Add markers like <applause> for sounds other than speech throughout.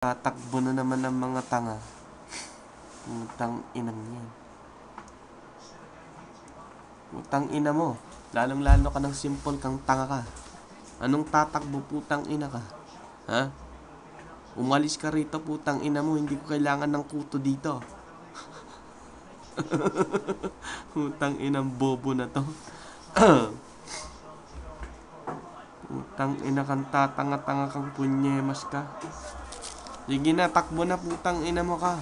Tatakbo na naman ang mga tanga. Putang inang yan. Putang ina mo. Lalong lalo ka ng simple kang tanga ka. Anong tatakbo putang ina ka? Ha? Umalis ka rito putang ina mo. Hindi ko kailangan ng kuto dito. <laughs> putang inang bobo na to. <coughs> putang ina kang tatanga-tanga kang punyemas ka. Sige na, takbo na putang ina mo ka.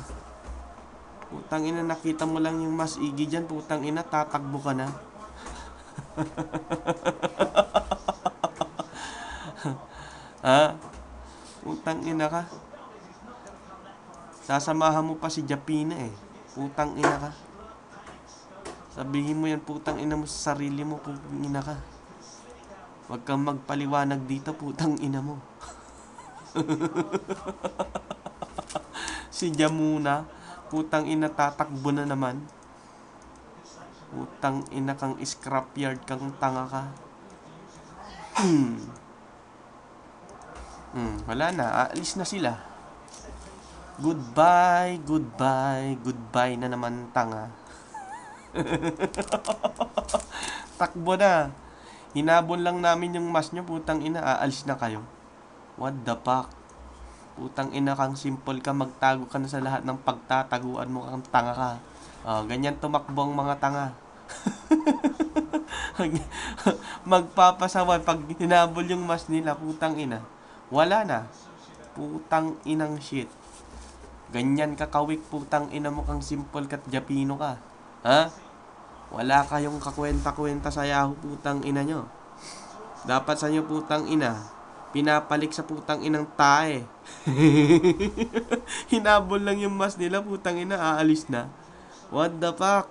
Putang ina, nakita mo lang yung mas igi dyan, putang ina, tatakbo ka na. <laughs> ha? Putang ina ka. Sasamahan mo pa si Japina eh. Putang ina ka. Sabihin mo yan, putang ina mo sa sarili mo, putang ina ka. Huwag kang magpaliwanag dito, putang ina mo. <laughs> si Jamuna, putang ina tatakbo na naman. Putang ina kang scrapyard kang tanga ka. Hmm. Hmm, wala na, aalis na sila. Goodbye, goodbye, goodbye na naman tanga. <laughs> Takbo na. Hinabol lang namin yung mas nyo, putang ina, aalis na kayo. What the fuck? Putang ina kang simple ka, magtago ka na sa lahat ng pagtataguan mo kang tanga ka. Oh, ganyan tumakbo ang mga tanga. <laughs> Magpapasawan pag hinabol yung mas nila, putang ina. Wala na. Putang inang shit. Ganyan ka kawik, putang ina mo kang simple kat Japino ka. Ha? Wala kayong kakwenta-kwenta sa Yahoo, putang ina nyo. Dapat sa inyo, putang ina, pinapalik sa putang inang tae. <laughs> Hinabol lang yung mas nila, putang ina, aalis na. What the fuck?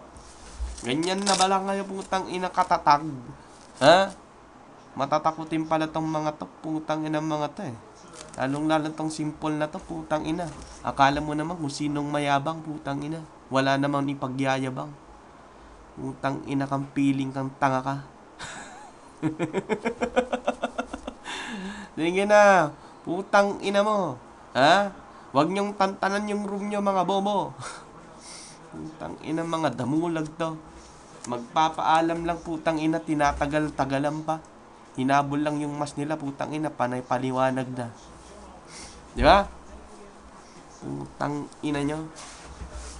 Ganyan na ba lang kayo, putang ina, katatag? Ha? Matatakutin pala tong mga to, putang ina mga to eh. Lalong lalo tong simple na to, putang ina. Akala mo naman kung sinong mayabang, putang ina. Wala namang ipagyayabang. Putang ina kang piling kang tanga ka. <laughs> Sige na, putang ina mo. Ha? Huwag niyong tantanan yung room niyo mga bobo. <laughs> putang ina mga damulag to. Magpapaalam lang putang ina, tinatagal-tagalan pa. Hinabol lang yung mas nila, putang ina, panay paliwanag na. Di ba? Putang ina nyo.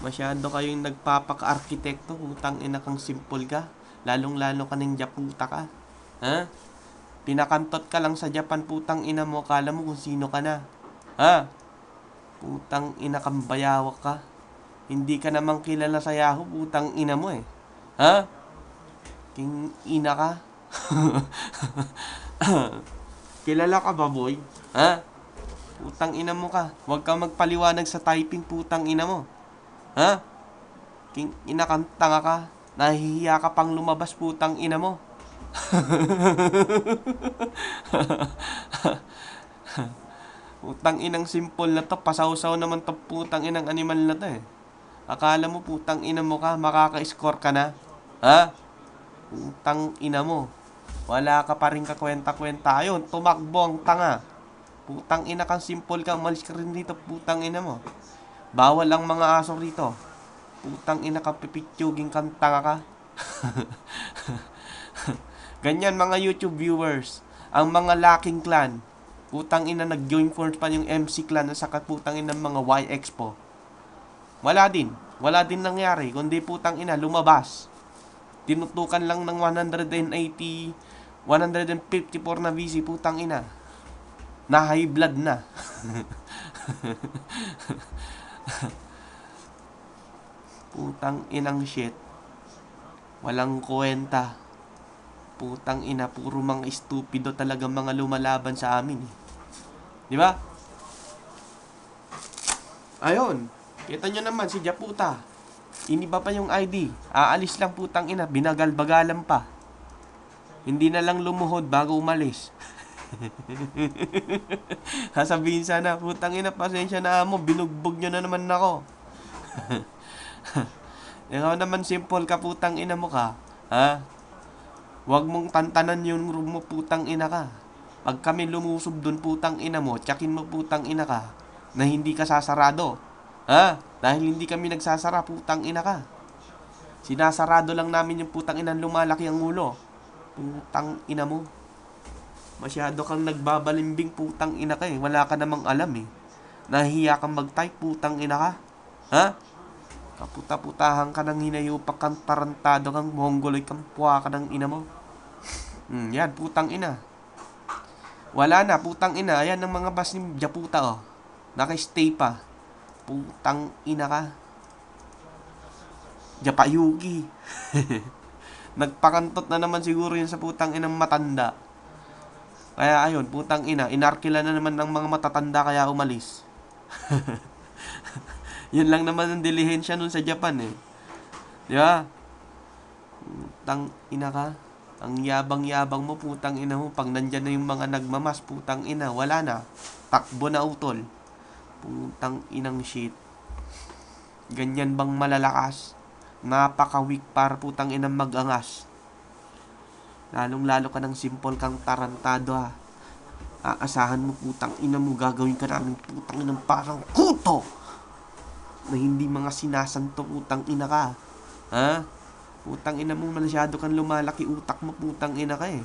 Masyado kayong nagpapaka-arkitekto, putang ina kang simple ka. Lalong-lalo ka ng Japuta ka. Ha? Pinakantot ka lang sa Japan, putang ina mo, kala mo kung sino ka na. Ha? Putang ina kang bayawak ka. Hindi ka namang kilala sa Yahoo, putang ina mo eh. Ha? King ina ka. <laughs> kilala ka ba, boy? Ha? Putang ina mo ka. Huwag kang magpaliwanag sa typing, putang ina mo. Ha? King ina kang tanga ka. Nahihiya ka pang lumabas, putang ina mo. <laughs> putang inang simple na to. Pasaw-saw naman to putang inang animal na to eh. Akala mo putang ina mo ka, makaka-score ka na? Ha? Putang ina mo. Wala ka pa rin kakwenta-kwenta. Ayun, tumakbo ang tanga. Putang ina kang simple ka, umalis ka rin dito, putang ina mo. Bawal ang mga aso rito. Putang ina ka, pipitsuging kang tanga ka. <laughs> Ganyan mga YouTube viewers. Ang mga laking clan. Putang ina nag-join force pa yung MC clan sa putang ina ng mga Y Expo. Wala din. Wala din nangyari. Kundi putang ina lumabas. Tinutukan lang ng 180 154 na VC putang ina. Na high blood na. <laughs> putang inang shit. Walang kwenta. Putang ina, puro mga stupido talaga mga lumalaban sa amin eh. Di ba? Ayun. Kita nyo naman si Japuta. Iniba pa yung ID. Aalis lang putang ina. Binagal-bagalan pa. Hindi na lang lumuhod bago umalis. <laughs> Sasabihin sana, putang ina, pasensya na mo. Binugbog nyo na naman ako. <laughs> Ikaw naman simple ka putang ina mo ka. Ha? Huwag mong tantanan yung room mo putang ina ka. Pag kami lumusob dun putang ina mo, tsakin mo putang ina ka. na hindi ka sasarado. Ha? Dahil hindi kami nagsasara, putang ina ka. Sinasarado lang namin yung putang ina lumalaki ang ulo. Putang ina mo. Masyado kang nagbabalimbing putang ina ka eh. Wala ka namang alam eh. Nahiya kang mag-type putang ina ka. Ha? Kaputa-putahan ka ng hinayupak kang tarantado kang mongoloy kang puwa ka ng ina mo. Hmm, yan, putang ina. Wala na, putang ina. Ayan ang mga bas ni Japuta oh. Naka-stay pa. Putang ina ka. Japayugi. <laughs> Nagpakantot na naman siguro yun sa putang inang matanda. Kaya ayun, putang ina, inarkila na naman ng mga matatanda kaya umalis. <laughs> yun lang naman ang dilihensya nun sa Japan eh. Di ba? Putang ina ka. Ang yabang-yabang mo, putang ina mo. Pag nandyan na yung mga nagmamas, putang ina, wala na. Takbo na utol. Putang inang shit. Ganyan bang malalakas? Napaka-weak para putang inang magangas. Lalong-lalo ka ng simple kang tarantado ha. Aasahan mo putang ina mo gagawin ka namin putang inang parang kuto. Na hindi mga sinasanto putang ina ka. Ha? Putang ina mo masyado kang lumalaki utak mo putang ina ka eh.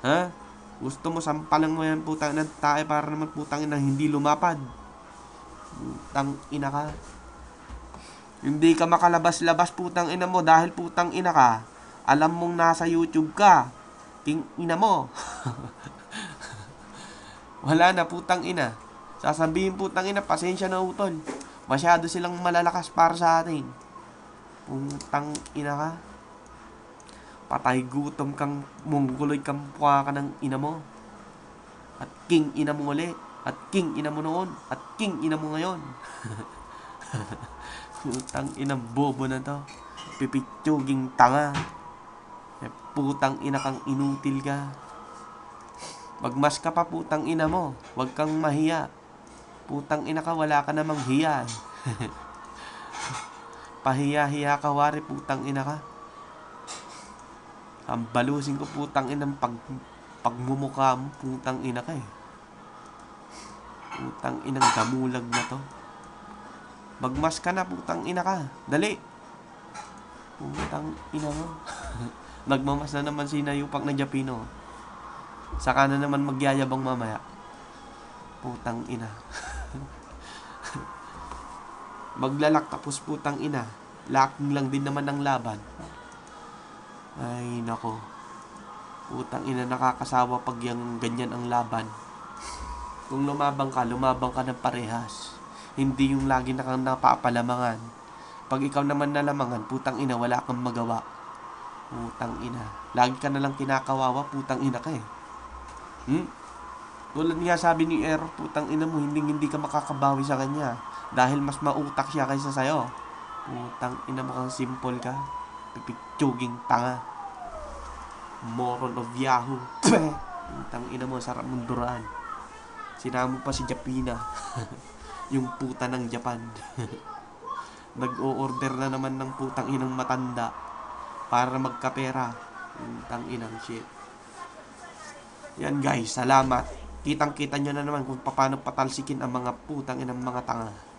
Ha? Gusto mo sampalan mo yan putang ina tae para naman putang ina hindi lumapad. Putang ina ka. Hindi ka makalabas-labas putang ina mo dahil putang ina ka. Alam mong nasa YouTube ka. King ina mo. <laughs> Wala na putang ina. Sasabihin putang ina, pasensya na utol. Masyado silang malalakas para sa atin. Putang ina ka. Patay gutom kang mongguloy kang puwa ka ng ina mo. At king ina mo ulit. At king ina mo noon. At king ina mo ngayon. <laughs> Putang ina bobo na to. Pipitsuging tanga. Eh, Putang ina kang inutil ka. Magmas ka pa putang ina mo. Huwag kang mahiya. Putang ina ka, wala ka namang hiya. <laughs> Pahiya-hiya ka, wari putang ina ka. Ang balusin ko putang ina pag pagmumukha mo, putang ina ka eh. Putang inang damulag na to. Magmas ka na, putang ina ka. Dali. Putang ina mo. <laughs> Nagmamas na naman si Nayupak na Japino. Saka na naman magyayabang mamaya. Putang ina. <laughs> Maglalak tapos putang ina. Lacking lang din naman ng laban. Ay, nako. Putang ina, nakakasawa pag yung ganyan ang laban. Kung lumabang ka, lumabang ka ng parehas. Hindi yung lagi na kang napapalamangan. Pag ikaw naman nalamangan, putang ina, wala kang magawa. Putang ina. Lagi ka na lang kinakawawa, putang ina ka eh. Hmm? Tulad nga sabi ni Ero, putang ina mo, hindi hindi ka makakabawi sa kanya. Dahil mas mautak siya kaysa sa'yo. Putang ina mo kang simple ka. Pipitsuging tanga. Moron of Yahoo. <coughs> Putang ina mo, sarap mong duraan. Sinama mo pa si Japina. <laughs> yung puta ng Japan. <laughs> Nag-o-order na naman ng putang inang matanda para magkapera. Putang inang shit. Yan guys, salamat. Kitang-kita nyo na naman kung paano patalsikin ang mga putang inang mga tanga.